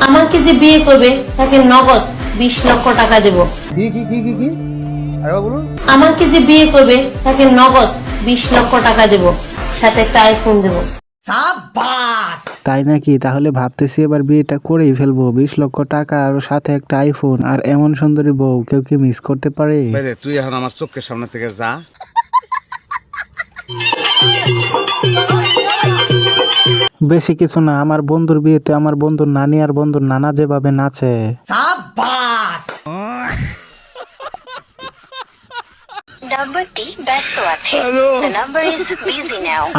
আমাকে যে বিয়ে করবে তাকে নগদ বিশ লক্ষ টাকা দেব। কি কি কি কি কি? বলুন। আমাকে যে বিয়ে করবে তাকে নগদ বিশ লক্ষ টাকা দেব। সাথে একটা আইফোন দেব। তাই নাকি? তাহলে ভাবতেছি এবার বিয়েটা করেই ফেলব। বিশ লক্ষ টাকা আর সাথে একটা আইফোন আর এমন সুন্দরী বউ কেউ কি মিস করতে পারে? তুই এখন আমার চোখের সামনে থেকে যা। বেশি কিছু না আমার বন্ধুর বিয়েতে আমার বন্ধুর নানি আর বন্ধুর নানা যেভাবে নাচে.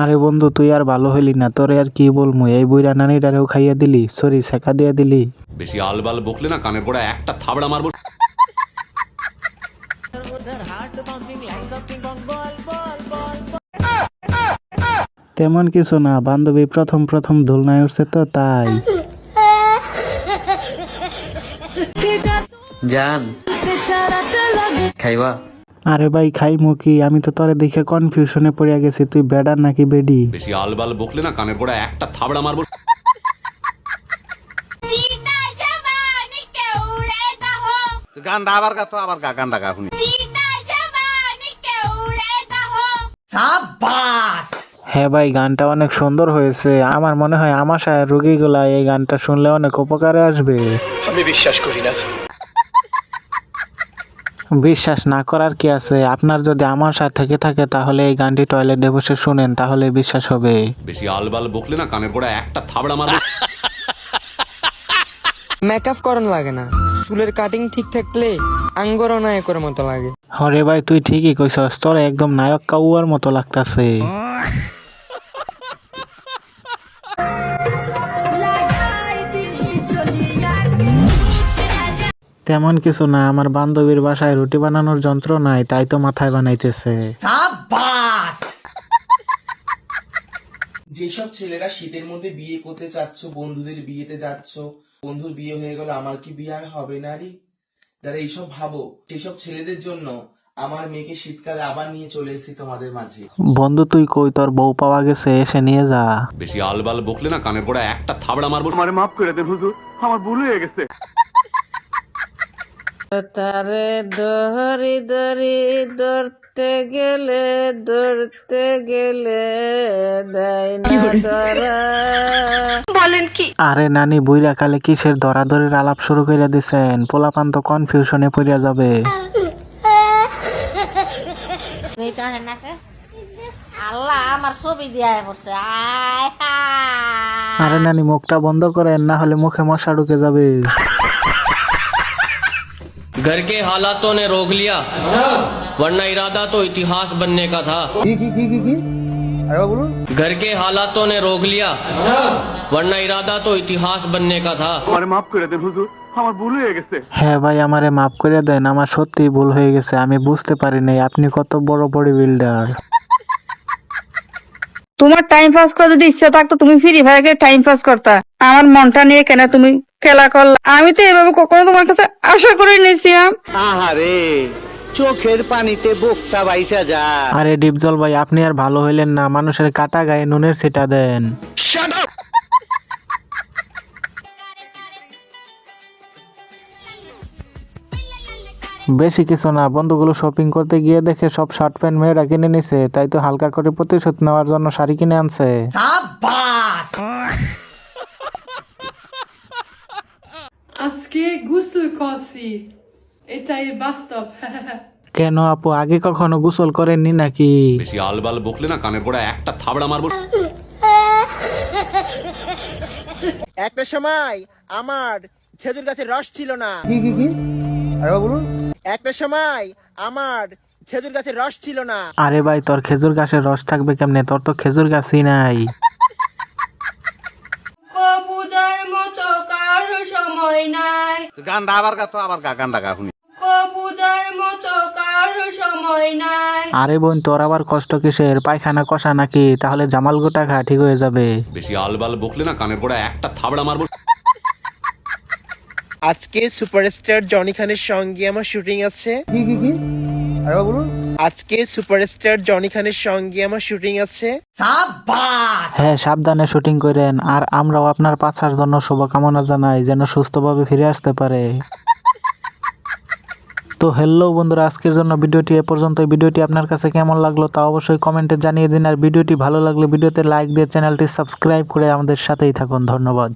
আরে বন্ধু তুই আর ভালো হইলি না তোরে আর কি বলমু? এই বইরা নানিটারেও খাইয়া দিলি সরি শেখা দিয়া দিলি। বেশি আলবাল বকলে না কানের গোড়া একটা থাবড়া মারবো। তেমন কিছু না বান্ধবী প্রথম প্রথম দোলনায় উঠছে তো তাই। জান খাইবা? আরে ভাই খাই মুখি আমি তো তোরে দেখে কনফিউশনে পড়িয়া গেছি তুই বেডার নাকি বেডি? বেশি আলবাল বকলে না কানের গোড়া একটা থাবড়া মারবো। তুই গানটা আবার গা তো আবার গা গানটা গা শুনি। হ্যাঁ ভাই গানটা অনেক সুন্দর হয়েছে। আমার মনে হয় আমার সাহেব রুগীগুলা এই গানটা শুনলে অনেক উপকারে আসবে। আমি বিশ্বাস করি না। বিশ্বাস না করার কি আছে? আপনার যদি আমার সাথে থেকে থাকে তাহলে এই গানটি টয়লেটে বসে শুনেন তাহলে বিশ্বাস হবে। বেশি আলবাল বকলে না কানের গোড়া একটা থাবড়া মারবো। মেকআপ করানো লাগে না। চুলের কাটিং ঠিক থাকলে আঙ্গর নায়কের মতো লাগে। হরে ভাই তুই ঠিকই কইছস তোর একদম নায়ক কাউয়ার মতো লাগতাছে। তেমন কিছু না আমার বান্ধবীর বাসায় রুটি বানানোর যন্ত্র নাই তাই তো মাথায় বানাইতেছে। যেসব ছেলেরা শীতের মধ্যে বিয়ে করতে চাচ্ছ বন্ধুদের বিয়েতে যাচ্ছ বন্ধুর বিয়ে হয়ে গেল আমার কি বিয়ে আর হবে না রে? যারা এইসব ভাবো সেসব ছেলেদের জন্য আমার মেয়েকে শীতকালে আবার নিয়ে চলে এসেছি তোমাদের মাঝে। বন্ধু তুই কই? তোর বউ পাওয়া গেছে এসে নিয়ে যা। বেশি আলবাল বকলে না কানের গোড়া একটা থাবড়া মারবো। আমারে মাফ করে দেন হুজুর। আমার ভুল হয়ে গেছে। তারে ধরি ধরি ধরতে গেলে ধরতে গেলে দেয় না ধরা। আরে নানি বুইরা কালে কিসের ধরাধরির আলাপ শুরু করে দিছেন? পোলাপান তো কনফিউশনে পড়িয়া যাবে। হয় না কে? আল্লাহ আমার ছবি দিয়া আয় হায়। আরে নানি মুখটা বন্ধ করেন না হলে মুখে মশা ঢুকে যাবে। घर के हालातों ने रोक लिया वरना इरादा तो इतिहास बनने का था কি কি কি কি কি আরেবা বলুন घर के हालातों ने रोक लिया वरना इरादा तो इतिहास बनने का था আমারে মাফ করে দেন হুজুর আমার ভুল হয়ে গেছে হ্যাঁ ভাই আমারে মাফ করে দেন আমার সত্যি ভুল হয়ে গেছে আমি বুঝতে পারি নাই আপনি কত বড় বডি বিল্ডার তোমার টাইম পাস করে যদি ইচ্ছা থাকতো তুমি ফ্রি ফায়ারকে টাইম পাস করতা আমার মনটা নিয়ে কেন তুমি খেলা করলা? আমি তো এভাবে কখনো তোমার কাছে আশা করে নিয়েছিলাম। আহারে চোখের পানিতে বোকটা বাইসা যায়। আরে ডিপজল ভাই আপনি আর ভালো হইলেন না মানুষের কাটা গায়ে নুনের ছিটা দেন। বেশি কিছু না বন্ধুগুলো শপিং করতে গিয়ে দেখে সব শার্ট প্যান্ট মেয়েরা কিনে নিছে তাই তো হালকা করে প্রতিশোধ নেওয়ার জন্য শাড়ি কিনে আনছে। আজকে গোসল করছি। এটাই বাস্তব। কেন আপু আগে কখনো গোসল করেননি নাকি? বেশি আলবাল বকলে না কানের গোড়া একটা থাবড়া মারবো। একটা সময় আমার খেজুর গাছের রস ছিল না। কি কি কি? আরেবা বলুন। একটা সময় আমার খেজুর গাছের রস ছিল না। আরে ভাই তোর খেজুর গাছের রস থাকবে কেমনে? তোর তো খেজুর গাছই নাই। সময় নাই। গানটা আবার গা তো আবার গা গানটা গা শুনি। পূজার মতো কারও সময় নাই। আরে বোন তোর আবার কষ্ট কিসের? পায়খানা কষা নাকি? তাহলে জামাল গোটা খা ঠিক হয়ে যাবে। বেশি আলবাল বকলে না কানের গোড়া একটা থাবড়া মারবো। আজকে সুপারস্টার জনি খানের সঙ্গে আমার শুটিং আছে। কি কি কি? আরেবা বলুন। আজকে সুপারস্টার জনি খানের সঙ্গে আমার শুটিং আছে। হ্যাঁ সাবধানে শুটিং করেন। আর আমরাও আপনার পাছার জন্য শুভকামনা জানাই যেন সুস্থভাবে ফিরে আসতে পারে। তো হ্যালো বন্ধুরা আজকের জন্য ভিডিওটি এ পর্যন্ত ভিডিওটি আপনার কাছে কেমন লাগল তা অবশ্যই কমেন্টে জানিয়ে দিন। আর ভিডিওটি ভালো লাগলে ভিডিওতে লাইক দিয়ে চ্যানেলটি সাবস্ক্রাইব করে আমাদের সাথেই থাকুন। ধন্যবাদ।